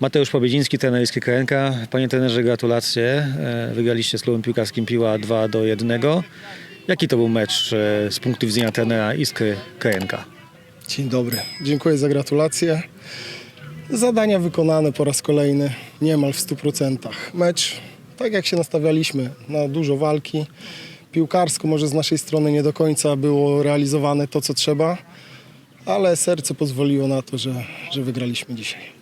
Mateusz Pobiedziński, trener Iskry Krajenka. Panie trenerze, gratulacje. E, Wygraliście z klubem piłkarskim Piła 2 do 1. Jaki to był mecz e, z punktu widzenia trenera Iskry Krajenka? Dzień dobry. Dziękuję za gratulacje. Zadania wykonane po raz kolejny, niemal w 100%. Mecz, tak jak się nastawialiśmy, na dużo walki. Piłkarsko może z naszej strony nie do końca było realizowane to, co trzeba, ale serce pozwoliło na to, że, że wygraliśmy dzisiaj.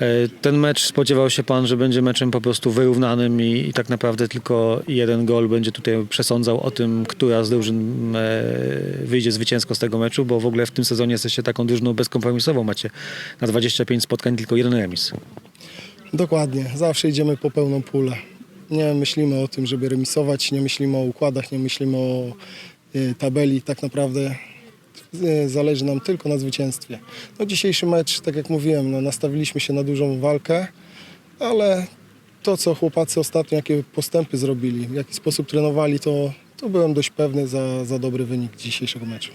E, Ten mecz spodziewał się pan, że będzie meczem po prostu wyrównanym i, i tak naprawdę tylko jeden gol będzie tutaj przesądzał o tym, która z drużyn e, wyjdzie zwycięsko z tego meczu, bo w ogóle w tym sezonie jesteście taką drużyną bezkompromisową. Macie na 25 spotkań tylko jeden remis. Dokładnie, zawsze idziemy po pełną pulę. Nie myślimy o tym, żeby remisować, nie myślimy o układach, nie myślimy o y, tabeli. Tak naprawdę zależy nam tylko na zwycięstwie. No, dzisiejszy mecz, tak jak mówiłem, no, nastawiliśmy się na dużą walkę, ale to, co chłopacy ostatnio, jakie postępy zrobili, w jaki sposób trenowali, to, to byłem dość pewny za, za dobry wynik dzisiejszego meczu.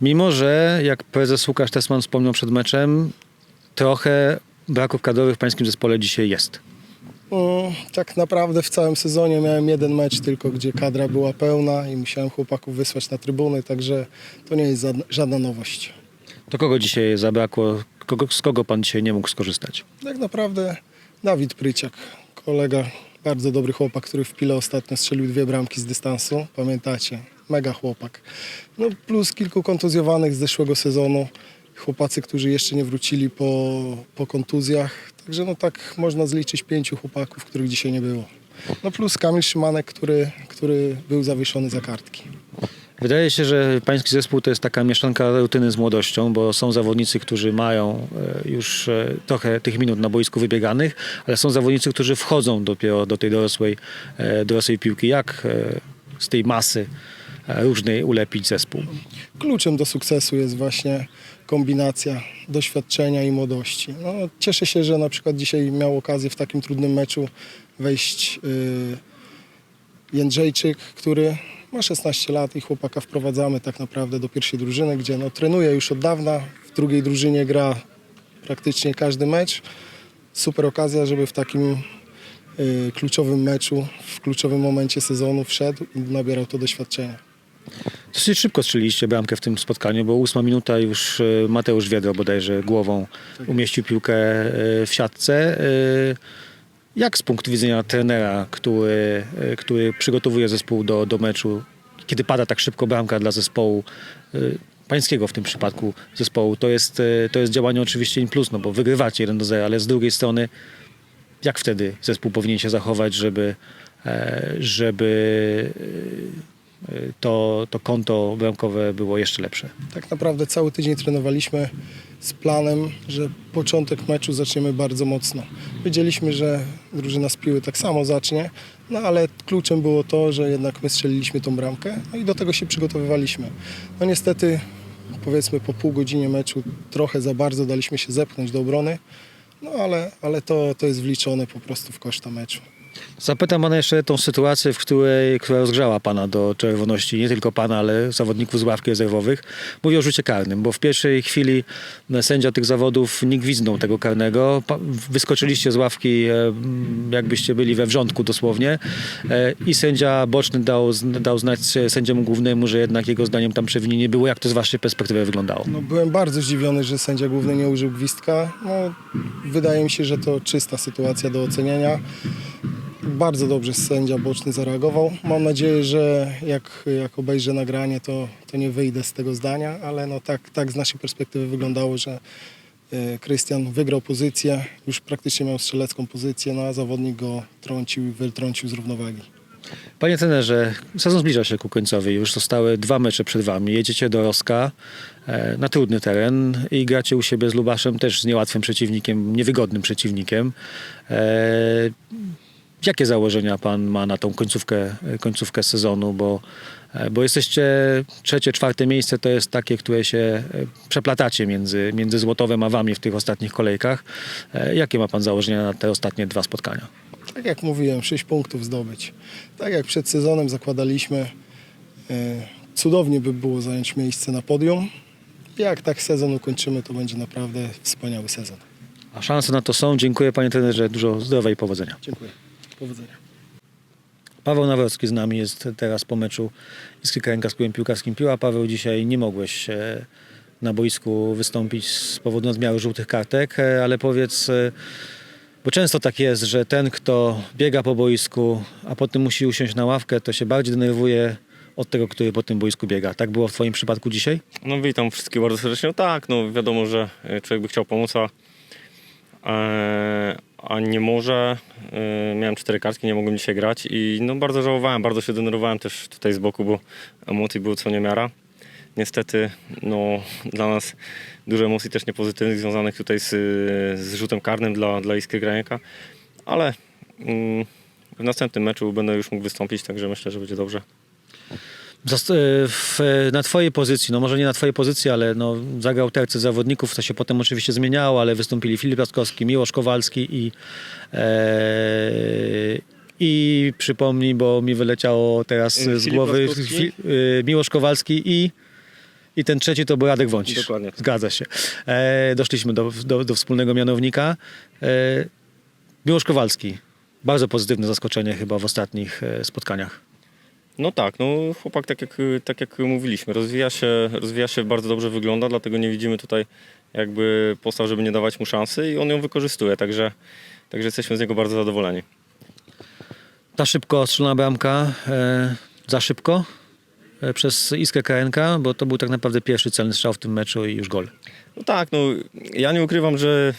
Mimo, że jak prezes Łukasz Tesman wspomniał przed meczem, trochę braków kadrowych w pańskim zespole dzisiaj jest. Mm, Tak naprawdę w całym sezonie miałem jeden mecz tylko, gdzie kadra była pełna i musiałem chłopaków wysłać na trybuny, także to nie jest żadna nowość. To kogo dzisiaj zabrakło? Kogo, z kogo pan dzisiaj nie mógł skorzystać? Tak naprawdę Dawid Pryciak, kolega, bardzo dobry chłopak, który w Pile ostatnio strzelił dwie bramki z dystansu, pamiętacie, mega chłopak. No plus kilku kontuzjowanych z zeszłego sezonu, chłopacy, którzy jeszcze nie wrócili po, po kontuzjach, także no tak można zliczyć pięciu chłopaków, których dzisiaj nie było. No plus Kamil Szymanek, który, który był zawieszony za kartki. Wydaje się, że pański zespół to jest taka mieszanka rutyny z młodością, bo są zawodnicy, którzy mają e, już e, trochę tych minut na boisku wybieganych, ale są zawodnicy, którzy wchodzą dopiero do tej dorosłej, e, dorosłej piłki. Jak z tej masy różnej ulepić zespół? Kluczem do sukcesu jest właśnie kombinacja doświadczenia i młodości. No, cieszę się, że na przykład dzisiaj miał okazję w takim trudnym meczu wejść yy, Jędrzejczyk, który ma 16 lat i chłopaka wprowadzamy tak naprawdę do pierwszej drużyny, gdzie no, trenuje już od dawna, w drugiej drużynie gra praktycznie każdy mecz. Super okazja, żeby w takim yy, kluczowym meczu, w kluczowym momencie sezonu wszedł i nabierał to doświadczenie. Dosyć szybko strzeliliście bramkę w tym spotkaniu, bo ósma minuta już e, Mateusz Wiedro bodajże głową umieścił piłkę e, w siatce. E, Jak z punktu widzenia trenera, który, który przygotowuje zespół do, do meczu, kiedy pada tak szybko bramka dla zespołu pańskiego w tym przypadku zespołu, to jest, to jest działanie oczywiście in plus, no bo wygrywacie 1 do 0, ale z drugiej strony jak wtedy zespół powinien się zachować, żeby, żeby to, to konto bramkowe było jeszcze lepsze. Tak naprawdę cały tydzień trenowaliśmy z planem, że początek meczu zaczniemy bardzo mocno. Wiedzieliśmy, że drużyna z piły tak samo zacznie, no ale kluczem było to, że jednak my strzeliliśmy tą bramkę no i do tego się przygotowywaliśmy. No niestety powiedzmy po pół godzinie meczu trochę za bardzo daliśmy się zepchnąć do obrony, no ale, ale to, to jest wliczone po prostu w koszta meczu. Zapytam pana jeszcze tą sytuację, w której, która rozgrzała pana do czerwoności, nie tylko pana, ale zawodników z ławki rezerwowych. Mówię o rzucie karnym, bo w pierwszej chwili no, sędzia tych zawodów nie gwizdnął tego karnego. Wyskoczyliście z ławki, e, jakbyście byli we wrzątku dosłownie e, i sędzia boczny dał, dał znać sędziemu głównemu, że jednak jego zdaniem tam przewinienia nie było. Jak to z waszej perspektywy wyglądało? No, byłem bardzo zdziwiony, że sędzia główny nie użył gwizdka. No, wydaje mi się, że to czysta sytuacja do oceniania. Bardzo dobrze sędzia boczny zareagował. Mam nadzieję, że jak, jak obejrzę nagranie, to, to nie wyjdę z tego zdania, ale no tak, tak z naszej perspektywy wyglądało, że e, Krystian wygrał pozycję, już praktycznie miał strzelecką pozycję, no a zawodnik go trącił i wytrącił z równowagi. Panie trenerze, sezon zbliża się ku końcowi. Już zostały dwa mecze przed wami. Jedziecie do Roska e, na trudny teren i gracie u siebie z Lubaszem, też z niełatwym przeciwnikiem, niewygodnym przeciwnikiem. Jakie założenia pan ma na tą końcówkę, końcówkę sezonu? Bo, e, bo jesteście trzecie, czwarte miejsce, to jest takie, które się e, przeplatacie między, między Złotowem a wami w tych ostatnich kolejkach. E, Jakie ma pan założenia na te ostatnie dwa spotkania? Tak jak mówiłem, 6 punktów zdobyć. Tak jak przed sezonem zakładaliśmy, cudownie by było zająć miejsce na podium. Jak tak sezon ukończymy, to będzie naprawdę wspaniały sezon. A szanse na to są. Dziękuję panie trenerze, dużo zdrowia i powodzenia. Dziękuję. Powodzenia. Paweł Nawrocki z nami jest teraz po meczu Iskry Krajenka z piłkarskim Piła. Paweł, dzisiaj nie mogłeś e, na boisku wystąpić z powodu nadmiaru żółtych kartek, e, ale powiedz, e, bo często tak jest, że ten, kto biega po boisku, a potem musi usiąść na ławkę, to się bardziej denerwuje od tego, który po tym boisku biega. Tak było w twoim przypadku dzisiaj? No witam wszystkich bardzo serdecznie. No tak, no wiadomo, że człowiek by chciał pomóc, a, a nie może. E, Miałem cztery kartki, nie mogłem dzisiaj grać i no bardzo żałowałem, bardzo się denerwowałem też tutaj z boku, bo emocji było co niemiara. Niestety no, dla nas dużo emocji też niepozytywnych związanych tutaj z, z rzutem karnym dla, dla Iskry Grajenka, ale mm, w następnym meczu będę już mógł wystąpić, także myślę, że będzie dobrze. E, w, na twojej pozycji, no może nie na twojej pozycji, ale no, zagrał tercy zawodników, to się potem oczywiście zmieniało, ale wystąpili Filip Laskowski, Miłosz Kowalski i e, i przypomnij, bo mi wyleciało teraz z Filip głowy. Fi, e, Miłosz Kowalski i i ten trzeci to był Radek Wącisz. Dokładnie. Zgadza się. E, doszliśmy do, do, do wspólnego mianownika. E, Miłosz Kowalski. Bardzo pozytywne zaskoczenie chyba w ostatnich e, spotkaniach. No tak, no chłopak tak jak, tak jak mówiliśmy, rozwija się, rozwija się, bardzo dobrze wygląda, dlatego nie widzimy tutaj jakby postaw, żeby nie dawać mu szansy i on ją wykorzystuje, także, także jesteśmy z niego bardzo zadowoleni. Ta szybko strzelona bramka, e, za szybko przez Iskę KNK, bo to był tak naprawdę pierwszy celny strzał w tym meczu i już gol. No tak, no ja nie ukrywam, że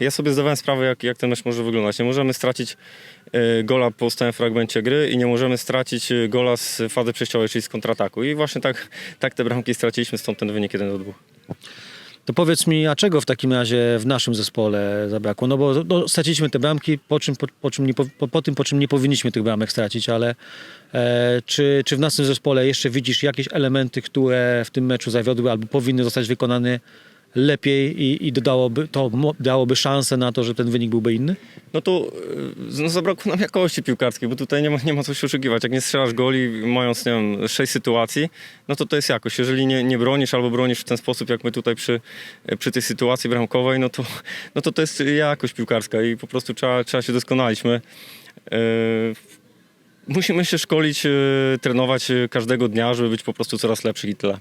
e, ja sobie zdawałem sprawę, jak, jak ten mecz może wyglądać. Nie możemy stracić e, gola po stałym fragmencie gry i nie możemy stracić e, gola z fazy przejściowej, czyli z kontrataku. I właśnie tak, tak te bramki straciliśmy, stąd ten wynik 1 do 2. To powiedz mi, a czego w takim razie w naszym zespole zabrakło? No bo no, straciliśmy te bramki, po, czym, po, po, czym nie, po, po, tym, po czym nie powinniśmy tych bramek stracić, ale e, czy, czy w naszym zespole jeszcze widzisz jakieś elementy, które w tym meczu zawiodły albo powinny zostać wykonane lepiej i, i dodałoby, to dałoby szansę na to, że ten wynik byłby inny? No to y, no, zabrakło nam jakości piłkarskiej, bo tutaj nie ma, nie ma co się oszukiwać. Jak nie strzelasz goli, mając, nie wiem, sześć sytuacji, no to to jest jakość. Jeżeli nie, nie bronisz albo bronisz w ten sposób, jak my tutaj przy, przy tej sytuacji bramkowej, no to, no to to jest jakość piłkarska i po prostu trzeba, trzeba się doskonalić. My, y, musimy się szkolić, trenować każdego dnia, żeby być po prostu coraz lepszy i tyle.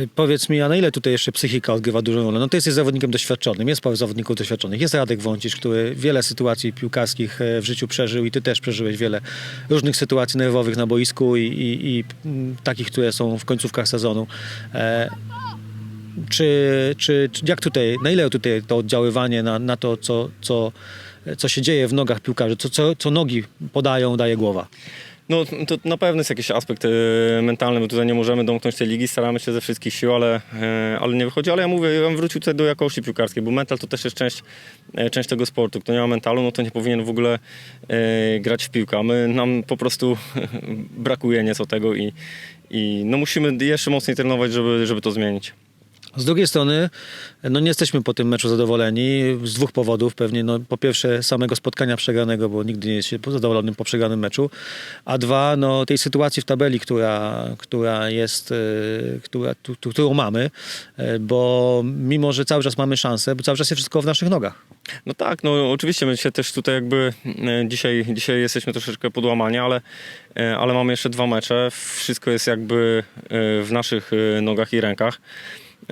Y, Powiedz mi, a na ile tutaj jeszcze psychika odgrywa dużą rolę? No ty jesteś zawodnikiem doświadczonym, jest paru zawodników doświadczonych. Jest Radek Wącisz, który wiele sytuacji piłkarskich e, w życiu przeżył i ty też przeżyłeś wiele różnych sytuacji nerwowych na boisku i, i, i takich, które są w końcówkach sezonu. E, czy, czy jak tutaj, na ile tutaj to oddziaływanie na, na to, co, co, co się dzieje w nogach piłkarzy, co, co, co nogi podają, daje głowa? No to na pewno jest jakiś aspekt e, mentalny, bo tutaj nie możemy domknąć tej ligi, staramy się ze wszystkich sił, ale, e, ale nie wychodzi. Ale ja mówię, ja bym wrócił tutaj do jakości piłkarskiej, bo mental to też jest część, e, część tego sportu. Kto nie ma mentalu, no to nie powinien w ogóle grać w piłkę. A My, nam po prostu brakuje nieco tego i, i no musimy jeszcze mocniej trenować, żeby, żeby to zmienić. Z drugiej strony, no nie jesteśmy po tym meczu zadowoleni z dwóch powodów. Pewnie, no, po pierwsze, samego spotkania przegranego, bo nigdy nie jest się zadowolonym po przegranym meczu, a dwa, no, tej sytuacji w tabeli, która, która jest, e, która, tu, którą mamy, e, bo mimo, że cały czas mamy szansę, bo cały czas jest wszystko w naszych nogach. No tak, no oczywiście my się też tutaj jakby e, dzisiaj, dzisiaj jesteśmy troszeczkę podłamani, ale, ale mamy jeszcze dwa mecze. Wszystko jest jakby w naszych nogach i rękach.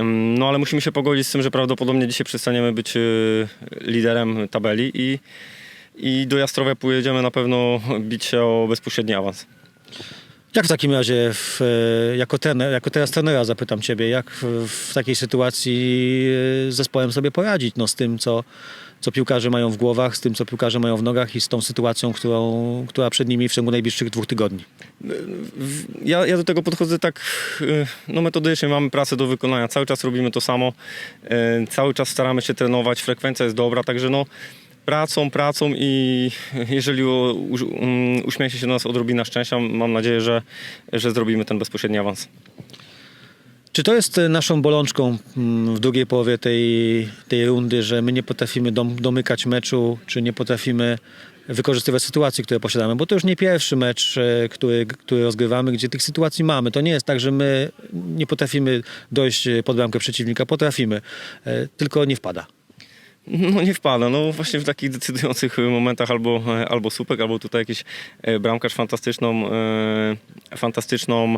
No ale musimy się pogodzić z tym, że prawdopodobnie dzisiaj przestaniemy być e, liderem tabeli i, i do Jastrowia pojedziemy na pewno bić się o bezpośredni awans. Jak w takim razie, w, e, jako, trener, jako teraz trenera zapytam ciebie, jak w, w takiej sytuacji e, z zespołem sobie poradzić no, z tym, co, co piłkarze mają w głowach, z tym, co piłkarze mają w nogach i z tą sytuacją, którą, która przed nimi w ciągu najbliższych dwóch tygodni? Ja, ja do tego podchodzę tak y, no, metodycznie, mamy pracę do wykonania, cały czas robimy to samo, y, cały czas staramy się trenować, frekwencja jest dobra, także no pracą, pracą i jeżeli um, uśmiechnie się do nas odrobina szczęścia, mam nadzieję, że, że zrobimy ten bezpośredni awans. Czy to jest e, naszą bolączką mm, w drugiej połowie tej, tej rundy, że my nie potrafimy dom, domykać meczu, czy nie potrafimy wykorzystywać sytuacji, które posiadamy? Bo to już nie pierwszy mecz, e, który, który rozgrywamy, gdzie tych sytuacji mamy. To nie jest tak, że my nie potrafimy dojść e, pod bramkę przeciwnika. Potrafimy, tylko nie wpada. No nie wpada, no właśnie w takich decydujących momentach albo, albo słupek, albo tutaj jakiś bramkarz fantastyczną, fantastyczną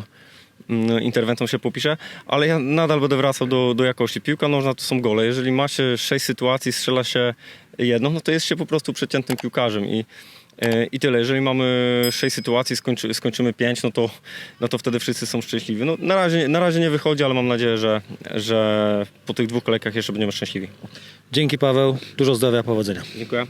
interwencją się popisze, ale ja nadal będę wracał do, do jakości. Piłka nożna to są gole. Jeżeli ma się sześć sytuacji, strzela się jedną, no to jest się po prostu przeciętnym piłkarzem i e, i tyle. Jeżeli mamy sześć sytuacji, skończy, skończymy pięć, no to, no to wtedy wszyscy są szczęśliwi. No, na, razie, na razie nie wychodzi, ale mam nadzieję, że, że po tych dwóch kolejkach jeszcze będziemy szczęśliwi. Dzięki Paweł, dużo zdrowia, powodzenia. Dziękuję.